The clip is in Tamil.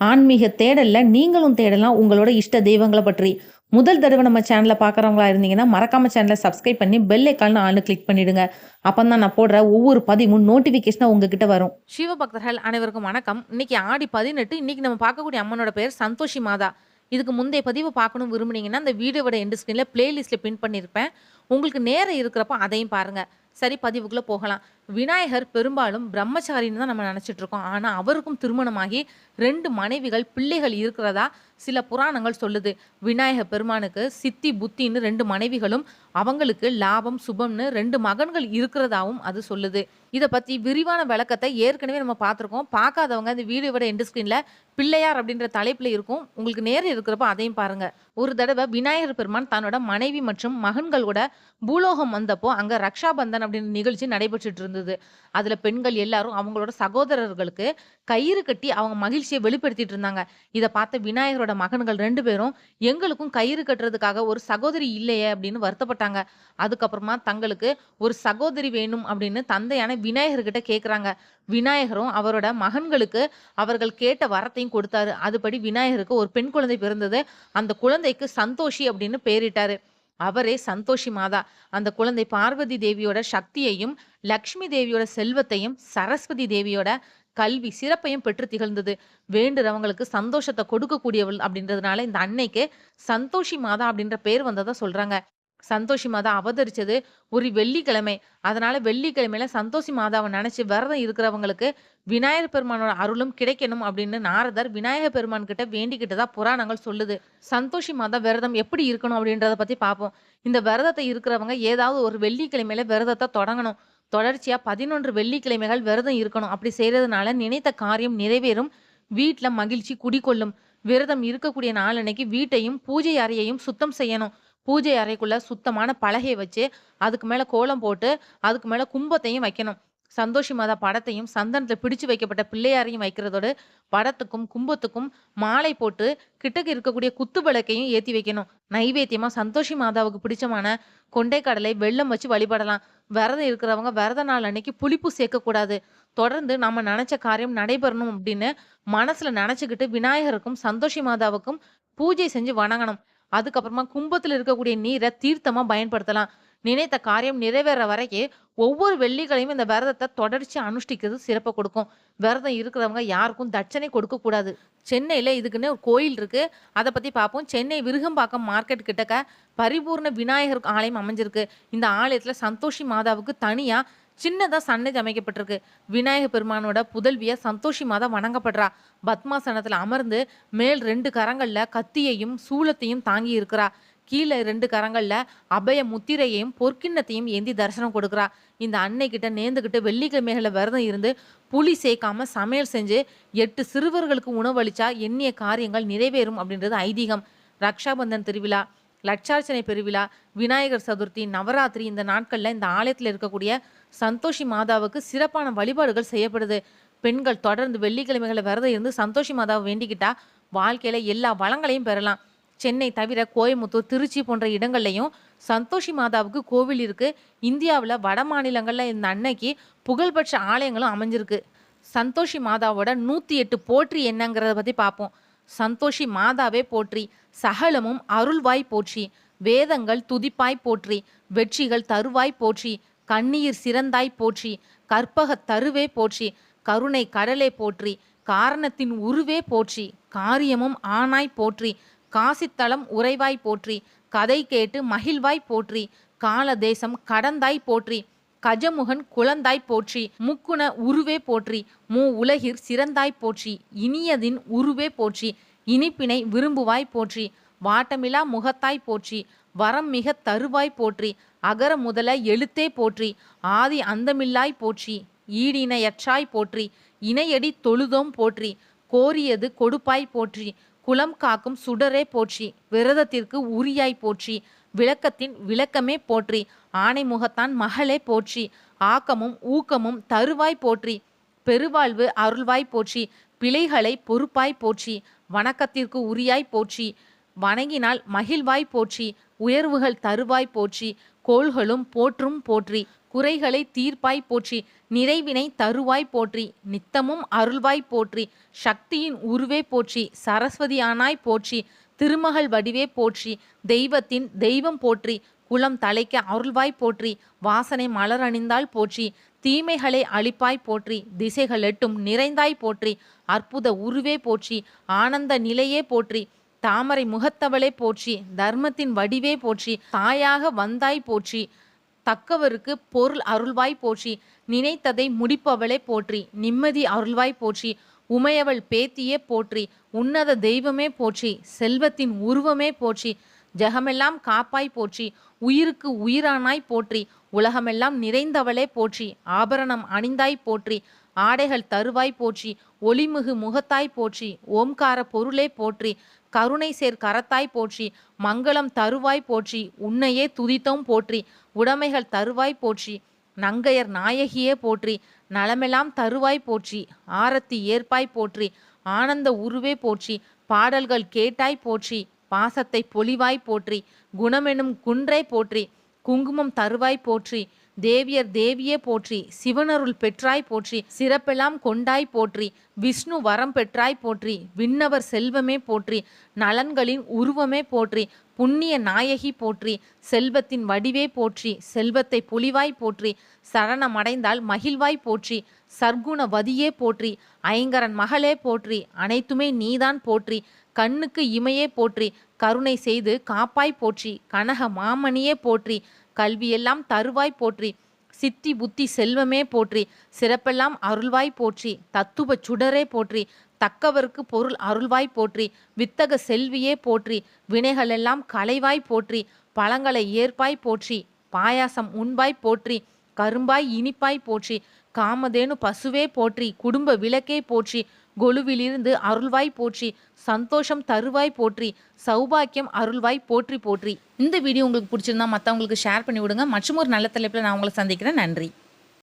ஆன்மீக தேடல்ல நீங்களும் தேடலாம் உங்களோட இஷ்ட தெய்வங்களை பற்றி. முதல் தடவை நம்ம சேனலில் பார்க்குறவங்களா இருந்தீங்கன்னா, மறக்காம சேனலை சப்ஸ்கிரைப் பண்ணி பெல் ஐகான் ஆளு கிளிக் பண்ணிடுங்க. அப்பதான் நான் போடுற ஒவ்வொரு பதிவும் நோட்டிஃபிகேஷனாக உங்ககிட்ட வரும். சிவபக்தர்கள் அனைவருக்கும் வணக்கம். இன்னைக்கு ஆடி 18 இன்னைக்கு நம்ம பார்க்கக்கூடிய அம்மனோட பேர் சந்தோஷி மாதா. இதுக்கு முந்தைய பதிவு பார்க்கணும் விரும்புனீங்கன்னா, அந்த வீடியோவோட எண்டு ஸ்க்ரீனில் பிளேலிஸ்ட்டில் பின் பண்ணியிருப்பேன். உங்களுக்கு நேரம் இருக்கிறப்ப அதையும் பாருங்கள் சரி பதிவுக்குள்ளே போகலாம். விநாயகர் பெரும்பாலும் பிரம்மச்சாரின்னு தான் நம்ம நினச்சிட்டு இருக்கோம். ஆனால் அவருக்கும் திருமணமாகி ரெண்டு மனைவிகள், பிள்ளைகள் இருக்கிறதா சில புராணங்கள் சொல்லுது. விநாயகர் பெருமானுக்கு சித்தி, புத்தின்னு ரெண்டு மனைவிகளும், அவங்களுக்கு லாபம், சுபம்னு ரெண்டு மகன்கள் இருக்கிறதாவும் அது சொல்லுது. இதை பற்றி விரிவான விளக்கத்தை ஏற்கனவே நம்ம பார்த்துருக்கோம். பார்க்காதவங்க இந்த வீடியோவோட எண்டு ஸ்க்ரீனில் பிள்ளையார் அப்படின்ற தலைப்பில் இருக்கும். உங்களுக்கு நேரம் இருக்கிறப்போ அதையும் பாருங்கள் ஒரு தடவை விநாயகர் பெருமான் தன்னோட மனைவி மற்றும் மகன்களோட பூலோகம் வந்தப்போ அங்கே ரக்ஷாபந்தன் அப்படின்ற நிகழ்ச்சி நடைபெற்றுட்டு இருந்தது. அதுல பெண்கள் எல்லாரும் அவங்களோட சகோதரர்களுக்கு கயிறு கட்டி அவங்க மகிழ்ச்சியை வெளிப்படுத்திட்டு இருந்தாங்க. இதை பார்த்த விநாயகரோட மகன்கள் ரெண்டு பேரும் எங்களுக்கும் கயிறு கட்டுறதுக்காக ஒரு சகோதரி இல்லையே அப்படின்னு வருத்தப்பட்டாங்க. அதுக்கப்புறமா தங்களுக்கு ஒரு சகோதரி வேணும் அப்படின்னு தந்தையான விநாயகர்கிட்ட கேட்குறாங்க. விநாயகரும் அவரோட மகன்களுக்கு அவர்கள் கேட்ட வரத்தையும் கொடுத்தாரு. அதுபடி விநாயகருக்கு ஒரு பெண் குழந்தை பிறந்தது. அந்த குழந்தைக்கு சந்தோஷி அப்படின்னு பேரிட்டாரு அவரே சந்தோஷி மாதா. அந்த குழந்தை பார்வதி தேவியோட சக்தியையும், லக்ஷ்மி தேவியோட செல்வத்தையும், சரஸ்வதி தேவியோட கல்வி சிறப்பையும் பெற்று திகழ்ந்தது. வேண்டுறவங்களுக்கு சந்தோஷத்தை கொடுக்கக்கூடியவள் அப்படின்றதுனால இந்த அன்னைக்கு சந்தோஷி மாதா அப்படின்ற பேர் வந்ததா சொல்றாங்க. சந்தோஷி மாதா அவதரிச்சது ஒரு வெள்ளிக்கிழமை. அதனால வெள்ளிக்கிழமையில சந்தோஷி மாதாவை நினைச்சு விரதம் இருக்கிறவங்களுக்கு விநாயகர் பெருமானோட அருளும் கிடைக்கணும் அப்படின்னு நாரதர் விநாயகர் பெருமான் கிட்ட வேண்டிக்கிட்டதா புராணங்கள் சொல்லுது. சந்தோஷி மாதா விரதம் எப்படி இருக்கணும் அப்படின்றத பத்தி பார்ப்போம். இந்த விரதத்தை இருக்கிறவங்க ஏதாவது ஒரு வெள்ளிக்கிழமையில விரதத்தை தொடங்கணும். தொடர்ச்சியா 11 வெள்ளிக்கிழமைகள் விரதம் இருக்கணும். அப்படி செய்யறதுனால நினைத்த காரியம் நிறைவேறும். வீட்டில் மகிழ்ச்சி குடிக்கொள்ளும் விரதம் இருக்கக்கூடிய நாளன்னைக்கு வீட்டையும், பூஜை அறையையும் சுத்தம் செய்யணும். பூஜை அறைக்குள்ள சுத்தமான பலகையை வச்சு, அதுக்கு மேல கோலம் போட்டு, அதுக்கு மேல கும்பத்தையும் வைக்கணும். சந்தோஷி மாதா படத்தையும், சந்தனத்துல பிடிச்சு வைக்கப்பட்ட பிள்ளையாரையும் வைக்கிறதோடு, படத்துக்கும், கும்பத்துக்கும் மாலை போட்டு, கிட்டக்க இருக்கக்கூடிய குத்து விளக்கையும் ஏத்தி வைக்கணும். நைவேத்தியமா சந்தோஷி மாதாவுக்கு பிடிச்சமான கொண்டைக்கடலை வெள்ளம் வச்சு வழிபடலாம். விரதம் இருக்கிறவங்க விரத நாள் அன்னைக்கு புளிப்பு சேர்க்கக்கூடாது. தொடர்ந்து நம்ம நினைச்ச காரியம் நடைபெறணும் அப்படின்னு மனசுல நினைச்சுக்கிட்டு விநாயகருக்கும், சந்தோஷி மாதாவுக்கும் பூஜை செஞ்சு வணங்கணும். அதுக்கப்புறமா கும்பத்தில் இருக்கக்கூடிய நீரை தீர்த்தமாக பயன்படுத்தலாம். நினைத்த காரியம் நிறைவேற வரைக்கும் ஒவ்வொரு வெள்ளிகளையும் இந்த விரதத்தை தொடர்ச்சி அனுஷ்டிக்கிறது சிறப்பை கொடுக்கும். விரதம் இருக்கிறவங்க யாருக்கும் தட்சணை கொடுக்கக்கூடாது. சென்னையில இதுக்குன்னு ஒரு கோயில் இருக்கு. அதை பத்தி பார்ப்போம். சென்னை விருகம்பாக்கம் மார்க்கெட் கிட்டக்க பரிபூர்ண விநாயகர் ஆலயம் அமைஞ்சிருக்கு. இந்த ஆலயத்துல சந்தோஷி மாதாவுக்கு தனியா சின்னதா சன்னதி அமைக்கப்பட்டிருக்கு. விநாயக பெருமானோட புதல்வியை சந்தோஷி மாதா வணங்கப்படுறா. பத்மாசனத்துல அமர்ந்து மேல் ரெண்டு கரங்கள்ல கத்தியையும், சூலத்தையும் தாங்கி இருக்கிறா. கீழே ரெண்டு கரங்கள்ல அபய முத்திரையையும், பொற்கிண்ணத்தையும் ஏந்தி தரிசனம் கொடுக்குறா இந்த அன்னைகிட்ட நேர்ந்துகிட்டு வெள்ளிக்கிழமைகளை விரதம் இருந்து, புளி சேர்க்காம சமையல் செஞ்சு எட்டு சிறுவர்களுக்கு உணவளிச்சா எண்ணிய காரியங்கள் நிறைவேறும் அப்படின்றது ஐதீகம். ரக்ஷாபந்தன் திருவிழா, லட்சார்ச்சனை பெருவிழா, விநாயகர் சதுர்த்தி, நவராத்திரி இந்த நாட்களில் இந்த ஆலயத்தில் இருக்கக்கூடிய சந்தோஷி மாதாவுக்கு சிறப்பான வழிபாடுகள் செய்யப்படுது. பெண்கள் தொடர்ந்து வெள்ளிக்கிழமைகளை விரதம் இருந்து சந்தோஷி மாதாவை வேண்டிக்கிட்டா, வாழ்க்கையில் எல்லா வளங்களையும் பெறலாம். சென்னை தவிர கோயம்புத்தூர் திருச்சி போன்ற இடங்கள்லையும் சந்தோஷி மாதாவுக்கு கோவில் இருக்குது இந்தியாவில் வட மாநிலங்களில் இந்த அன்னைக்கு புகழ்பெற்ற ஆலயங்களும் அமைஞ்சிருக்கு. சந்தோஷி மாதாவோட 108 போற்றி என்னங்கிறத பற்றி பார்ப்போம். சந்தோஷி மாதாவே போற்றி, சகலமும் அருள்வாய் போற்றி, வேதங்கள் துதிப்பாய் போற்றி, வெற்றிகள் தருவாய் போற்றி, கண்ணீர் சிறந்தாய் போற்றி, கற்பகத் தருவே போற்றி, கருணை கடலே போற்றி, காரணத்தின் உருவே போற்றி, காரியமும் ஆனாய் போற்றி, காசித்தலம் உறைவாய் போற்றி, கதை கேட்டு மகிழ்வாய் போற்றி, கால தேசம் கடந்தாய் போற்றி, கஜமுகன் குழந்தாய் போற்றி, முக்குண உருவே போற்றி, மூ உலகிற் சிறந்தாய் போற்றி, இனியதின் உருவே போற்றி, இனிப்பினை விரும்புவாய் போற்றி, வாட்டமிலா முகத்தாய் போற்றி, வரம் மிகத் தருவாய் போற்றி, அகர முதல எழுத்தே போற்றி, ஆதி அந்தமில்லாய் போற்றி, ஈடினையற்றாய் போற்றி, இணையடி தொழுதோம் போற்றி, கோரியது கொடுப்பாய் போற்றி, குலம் காக்கும் சுடரே போற்றி, விரதத்திற்கு உரியாய் போற்றி, விளக்கத்தின் விளக்கமே போற்றி, ஆனைமுகத்தான் மகளே போற்றி, ஆக்கமும் ஊக்கமும் தருவாய் போற்றி, பெருவாழ்வு அருள்வாய் போற்றி, பிழைகளை பொறுப்பாய் போற்றி, வணக்கத்திற்கு உரியாய் போற்றி, வணங்கினால் மகிழ்வாய் போற்றி, உயர்வுகள் தருவாய் போற்றி, கோள்களும் போற்றும் போற்றி குறைகளை தீர்ப்பாய் போற்றி நிறைவினை தருவாய் போற்றி நித்தமும் அருள்வாய் போற்றி சக்தியின் உருவே போற்றி சரஸ்வதியானாய் போற்றி திருமகள் வடிவே போற்றி தெய்வத்தின் தெய்வம் போற்றி குலம் தலைக்க அருள்வாய் போற்றி வாசனை மலர் அணிந்தால் போற்றி தீமைகளை அழிப்பாய் போற்றி திசைகள் எட்டும் நிறைந்தாய் போற்றி அற்புத உருவே போற்றி ஆனந்த நிலையே போற்றி தாமரை முகத்தவளே போற்றி தர்மத்தின் வடிவே போற்றி தாயாக வந்தாய் போற்றி தக்கவருக்கு பொருள் அருள்வாய் போற்றி நினைத்ததை முடிப்பவளே போற்றி நிம்மதி அருள்வாய் போற்றி உமையவள் பேத்தியே போற்றி உன்னத தெய்வமே போற்றி செல்வத்தின் உருவமே போற்றி ஜெகமெல்லாம் காப்பாய் போற்றி உயிருக்கு உயிரானாய் போற்றி உலகமெல்லாம் நிறைந்தவளே போற்றி ஆபரணம் அணிந்தாய் போற்றி ஆடைகள் தருவாய் போற்றி ஒளிமுகு முகத்தாய் போற்றி ஓம்கார பொருளே போற்றி கருணை சேர் கரத்தாய் போற்றி மங்களம் தருவாய் போற்றி உன்னையே துதித்தோம் போற்றி உடைமைகள் தருவாய் போற்றி நங்கையர் நாயகியே போற்றி நலமெல்லாம் தருவாய் போற்றி ஆரத்தி ஏற்பாய் போற்றி ஆனந்த உருவே போற்றி பாடல்கள் கேட்டாய் போற்றி பாசத்தை பொலிவாய் போற்றி குணமெனும் குன்றை போற்றி குங்குமம் தருவாய் போற்றி தேவியர் தேவியே போற்றி சிவனருள் பெற்றாய் போற்றி சிறப்பெல்லாம் கொண்டாய் போற்றி விஷ்ணு வரம் பெற்றாய் போற்றி விண்ணவர் செல்வமே போற்றி நலன்களின் உருவமே போற்றி புண்ணிய நாயகி போற்றி செல்வத்தின் வடிவே போற்றி செல்வத்தை பொலிவாய் போற்றி சரணமடைந்தால் மகிழ்வாய் போற்றி சர்க்குணவதியே போற்றி ஐங்கரன் மகளே போற்றி அனைத்துமே நீதான் போற்றி கண்ணுக்கு இமையே போற்றி கருணை செய்து காப்பாய் போற்றி கனக மாமணியே போற்றி கல்வியெல்லாம் தருவாய் போற்றி. சித்தி புத்தி செல்வமே போற்றி. சிறப்பெல்லாம் அருள்வாய் போற்றி. தத்துவ சுடரே போற்றி. தக்கவருக்கு பொருள் அருள்வாய் போற்றி. வித்தக செல்வியே போற்றி. வினைகளெல்லாம் களைவாய் போற்றி. பழங்களை ஏற்பாய் போற்றி. பாயாசம் உண்பாய் போற்றி. கரும்பாய் இனிப்பாய் போற்றி. காமதேனு பசுவே போற்றி குடும்ப விளக்கே போற்றி கொலுவிலிருந்து அருள்வாய் போற்றி சந்தோஷம் தருவாய் போற்றி சௌபாக்கியம் அருள்வாய் போற்றி போற்றி. இந்த வீடியோ உங்களுக்கு பிடிச்சிருந்தா மற்றவங்களுக்கு ஷேர் பண்ணி விடுங்க மற்றும் ஒரு நல்ல தலைப்பில் நான் உங்களை சந்திக்கிறேன். நன்றி.